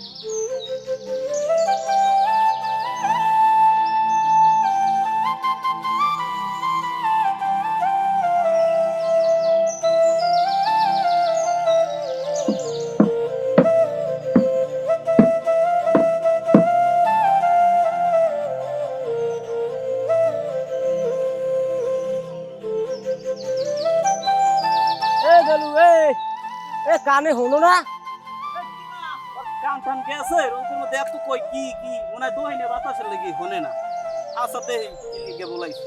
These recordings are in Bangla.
এ গেলু এ এ কানে হলো না কান টান গেছে রোদের মধ্যে এত কই কি কি? মনে হয় দোহাই না বাতাসের লেগে হনে না। আসাতে কে বলাইছে।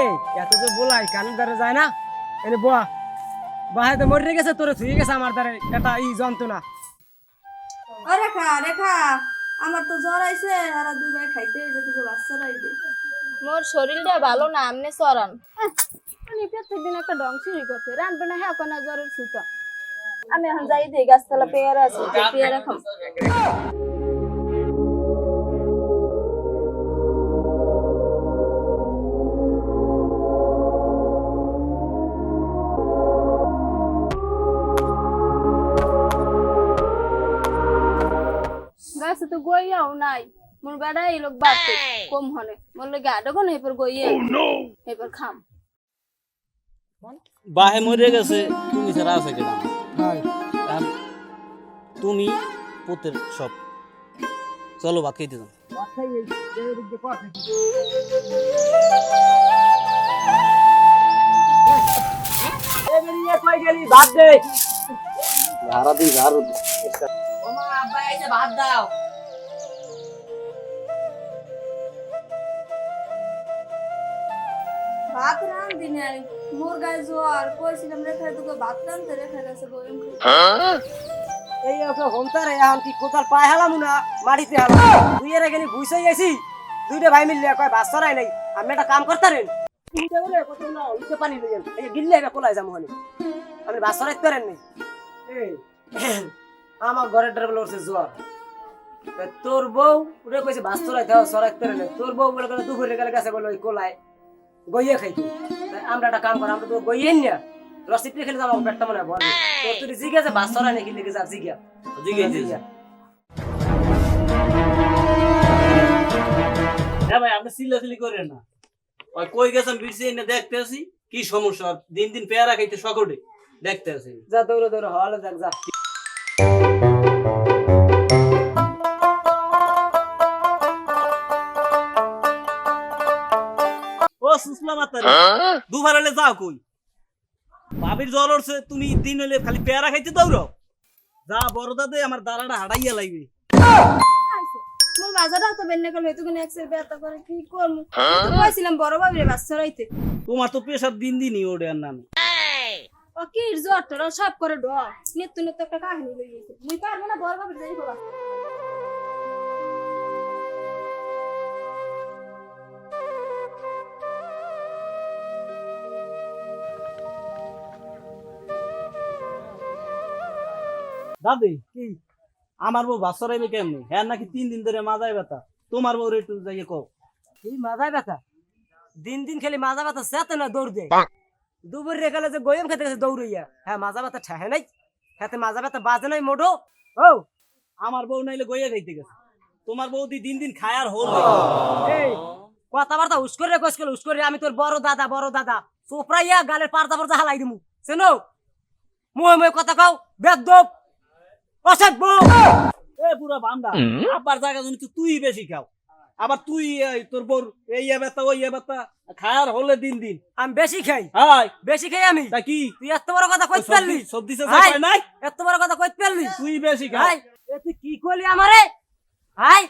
এই এত যে বলাই দ্বারা যায় না? এনে boa বাহে তো মরে গেছে তোরে থুয়ে গেছে আমার দ্বারে। এটা ই যন্ত্রণা। রেখা রেখা আমার তো জ্বর আইছে আর দুই ভাই খাইতে তোকে বাচ্চা রাইবে মোর শরীরটা ভালো না, আমনে চরান। উনি প্রত্যেকদিন একটা ডং চুরি করছে রানবে না হ্যাঁ কোনা জ্বরের সুতা। আমি এখন যাই দিই গাছতলা পেয়ারা আছে পেয়ারা খাম। গাছে তো গইয়াও নাই। মোর বেড়া এই লোক বাড়তে কম হনে। মোর লগে আডো কোন এরপর গইয়ে এরপর খাম। বাহে মরে গেছে তুমি ছাড়া আছে কেন তুমি পুতের সব। চলো কই গেলি? ভাত দে। দিই ভাত দাও। ভাত রান্ধি নাই মোর গায়ে জ্বর কইছিলাম রেখা তোকে ভাত রান্ধতে রেখা গেছে গরম এই ওকে হোমতারে এখন কি কোথাল পায় হালামু না? মাটিতে হালাম। তুই এর গেলি বুঝাই আইছি দুইটা ভাই মিললে কয় বাস চড়াই নাই। আমি একটা কাম করতারেন তিনটে বলে কত না উঠতে পানি লইয়েন এই গিল্লে হনি। আপনি বাস চড়াইতে পারেন নি? এই আমার ঘরের ড্রাইভার উঠছে জোয়ার। তা তোর বউ কইছে বাস চড়াইতে হবে চড়াইতে পারে না। তোর বউ বলে দুপুরে গেলে গেছে বলে ওই কোলায়। গইয়ে খাইতে তাই আমরা একটা কাম করি আমরা তো গইয়েন না। রসিদ খেলে যাব পেটটা মনে হয় তোর তুই জিজ্ঞাসা বাস চড়াই নাকি লিখে যা জিজ্ঞা জিজ্ঞেস হ্যাঁ ভাই আপনি চিল্লাচিল্লি করেন না। ওই কই গেছেন বিরসি এনে দেখতে আসি? কি সমস্যা? দিন দিন পেয়ারা খাইতে সকলে দেখতে আসি। যা দৌড়ে দৌড়ে হলে দেখ যা। সুসলা মাতারি। দুবার হলে যাও কই? ভাবির জ্বর উঠছে তুমি দিন হলে খালি পেয়ারা খাইতে দৌড়ো যা বড় দাদে আমার দাঁড়াটা হাঁটাইয়া লাগবে মোর বাজারও তো বেন্নে করলে তুই এক্সের ব্যথা করে কি করব? তো কইছিলাম বড় বাবিরে বাচ্চা রাইতে তোমার তো প্রেশার দিন দিনই ওঠে আর নামে। ও কি জ্বর তোরা সব করে ডর নিত্য নিত্য একটা কাহিনী লই গেছে মুই পারব না বড় বাবির যাই বাবা দাদি কি? আমার বউ বাচ্চারাইবে কেমনি? হ্যাঁ নাকি তিন দিন ধরে মাজায় ব্যথা? তোমার বউ একটু যাইয়ে কও। এই মাথায় ব্যথা? দিন দিন খালি মাজা ব্যথা সেতে না দৌড় দেয় দুপুর রে গেলে যে গয়ম খেতে গেছে দৌড়ইয়া। হ্যাঁ মাজা ব্যথা ঠেহে নাই। হাতে মাজা ব্যথা বাজে নাই মোটো। ও! আমার বউ নাইলে গইয়া খাইতে গেছে। তোমার বৌদি দিন দিন খায় আর হল এই কথাবার্তা উস্করে কইছিল উস্করে আমি তোর বড় দাদা বড় দাদা। চোপড়াইয়া গালের পারদা পারদা হালাই দিমু। চেনো? মুহে মুহে কথা কও এ পুরা বান্দা আবার জায়গা জন্য তুই বেশি খাও। আবার তুই তোর বউর এই ব্যথা ওই ব্যথা খায়ার হলে দিন দিন। আমি বেশি খাই। হাই। বেশি খাই আমি? তা কি? তুই এত বড় কথা কইতে পারলি? সবজি নাই? এত বড় কথা কইতে পারলি? তুই বেশি খাই এ তুই কি করলি আমারে? হাই।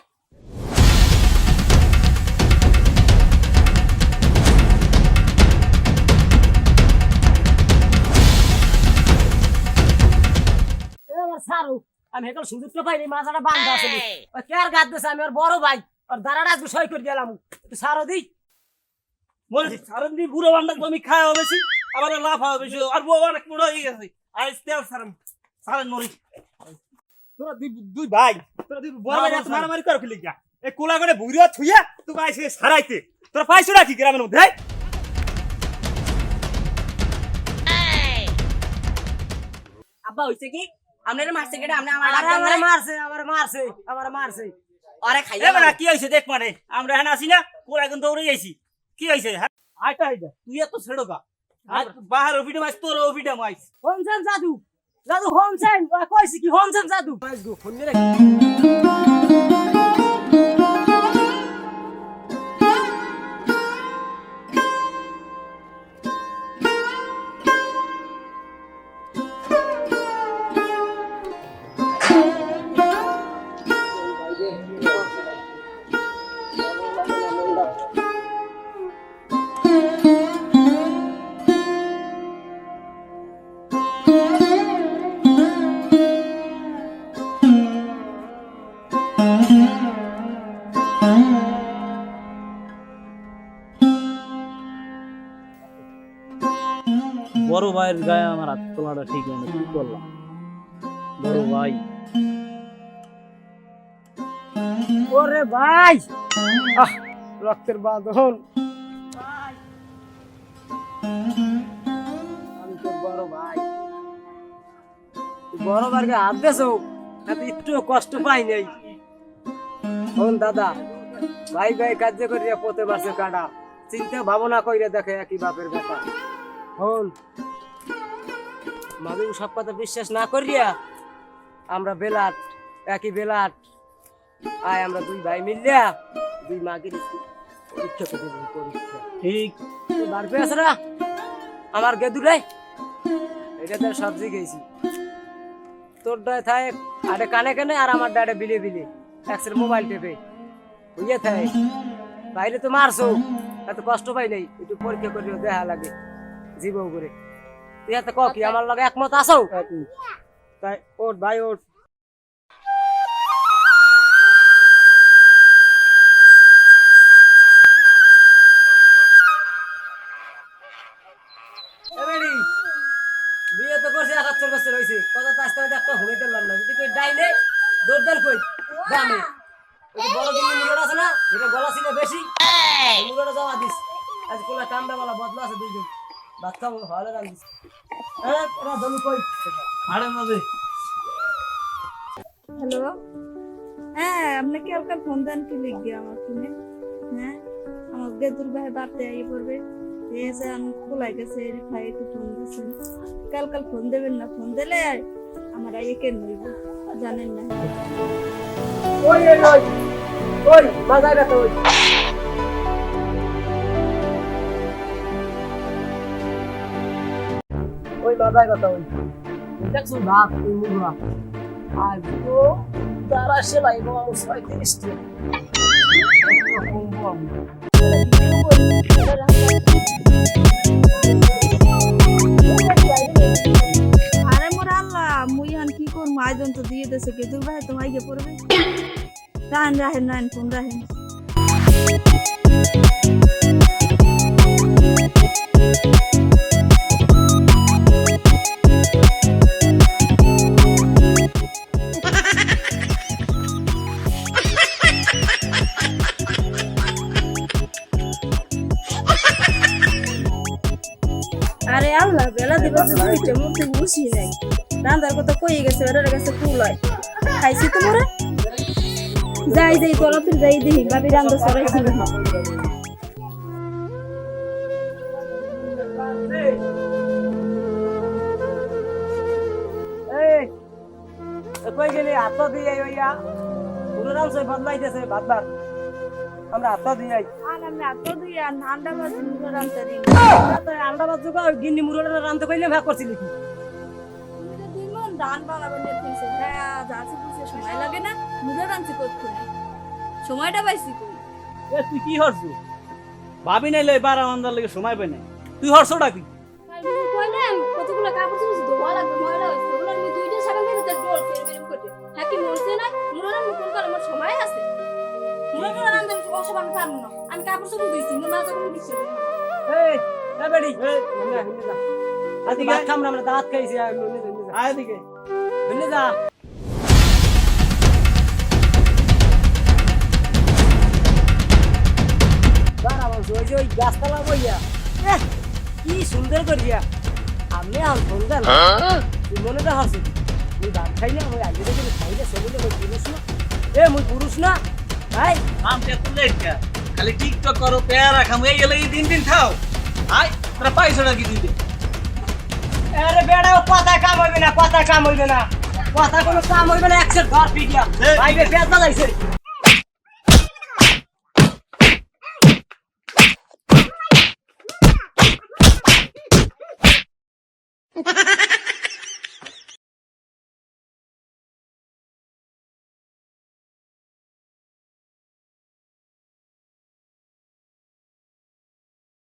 সারু। আমি হেকল সুযোগ তো পাইনি মাথাটা বান্ধা আছে ওই কে আর গাদ দিছে আমি ওর বড় ভাই। ওর দাঁড়াটা আজকে সই করে দিলাম। তুই সারো দি। বলছি সারান দিন বুড়ো বান্ডা তুমি খায় বেশি আবার লাভ হবে আর বউ অনেক বুড়ো হয়ে গেছে। আজ তেল সারান সারান মরি। তোরা দুই দুই ভাই তোরা দুই বড় ভাই। মারামারি কর ফেলি গা এই কোলা করে বুড়িয়া থুইয়া তুই ভাই সে সারাইতে। তোরা পাইছো নাকি গ্রামের মধ্যে? আব্বা হইছে কি? আপনারা মারছে কেটে আপনি আমার আমার মারছে আমার মারছে আমার মারছে। আরে খাইয়া এ কি হইছে দেখ মানে? আমরা এখানে আসি না এখন দৌড়ে যাইছি কি হইছে? হ্যাঁ? আইটা হইছে তুই এত ছেড়ো কা আর বাহার মাইস তোর অফিটে মাইস। হোমসেন জাদু। জাদু হোমসেন কইছি কি হোমসেন জাদু। মাইস গো ফোন মেরে বড় ভাইয়ের গায়ে আমার হাত তোলাটা ঠিক হয়নি কি করলাম? বড় ভাই। ওরে ভাই! আহ! রক্তের বাঁধন আমি বড় ভাই। বড় ভাইকে হাত দেছো তাতে একটু কষ্ট পাই নাই। হন দাদা, ভাই ভাই কার্য করিয়া পথে পারছে কাটা। চিন্তা ভাবনা কইরে দেখে একই বাপের কথা। হন মামি সব কথা বিশ্বাস না করিয়া আমরা বেলাট, একই বেলাট, আয় আমরা দুই ভাই মিললিয়া দুই মাগের করে পরীক্ষা ঠিক। বার আছে না আমার গেদুরাই এটা তো সবজি গেছি তোর ডায় থায় আরে কানে কানে আর আমার ডাড়ে বিলে বিলে। একসের মোবাইল টেপে। বুঝে থাকে। বাইরে তো মারছো। এত কষ্ট পাই নাই। একটু পরীক্ষা করে দেখা লাগে। জীবন করে। তুই এত ক কি? আমার লগে একমত আসো তাই ওট ভাই ওট কত আসতে একটা দিলাম না। যদি কই গ্রামে বড় মুলোটা আছে না যেটা গলা ছিল বেশি মুলোটা জমা দিস। আজ কোলা কামড়া বলা বদলা আছে দুইজন। ভাত খাব ভালো রান দিস হ্যাঁ এরা দলু কই? আরে মাঝে হ্যালো। হ্যাঁ কালকে ফোন দেন কি লিখবে আমার ফোনে? হ্যাঁ? আমার গেদুর ভাই বাড়তে আই পড়বে। এসে আমি খোলাই গেছে কাল কাল ফোন দেবেন না, ফোন দিলে আমার আইয়ে কেন জানেন না। ওই ওই ওই, বাজায় ব্যথা ওই। ওই বাজায় কথা ওই। দেখছ ওই মুগুয়া আর তারা সেলাই বাবা ছয়ত্রিশ আরে মোর আল্লাহ, মুই হান কি করব আয়োজন তো দিয়ে দেছে গেদুর ভাই তো আইগে পড়বে। রাহেন রাহেন, ফোন রাহেন। আরে আল্লাহ বেলা দিবস দুইটা মধ্যে বসি নাই। রান্দার কথা কই গেছে ওটার কাছে কুলাই খাইছি তোমরা যাই যাই তলাতে যাই, দেখি ভাবি রান্দা সরাইছি এই কই গেলি? হাত দিয়ে ওইয়া পুরো রামসে বদলাইতেছে ভাতবার আমরা হাত দিয়ে আই সময়টা পাইছি এ তুই কি হরছু? ভাবি নাইলে বারা মান্দার লেগে সময় পাই নাই। তুই হরছটা কি? কতগুলো কাপড় চোপড় ধোয়া লাগবে আমি পারব না। আমি কি সুন্দর করিয়া। আমি আর ফোন দেন হ্যাঁ? মনে দেখা তুই দাম খাই না ওই আগে দেখি খাইলে না সে বলে ওই এ মুই পুরুষ না? ভাই। আমটা তুলে কা? খালি টিকটক করো পেয়ারা খামু এই গেলে দিন দিন খাও। আই তোরা পাইছো নাকি দিতে আরে বেড়া কথা কাম হইবে না কথা কাম হইবে না। কথা কোনো কাম হইবে না একসাথে ঘর এই। ভাই বে পেঁয়াজ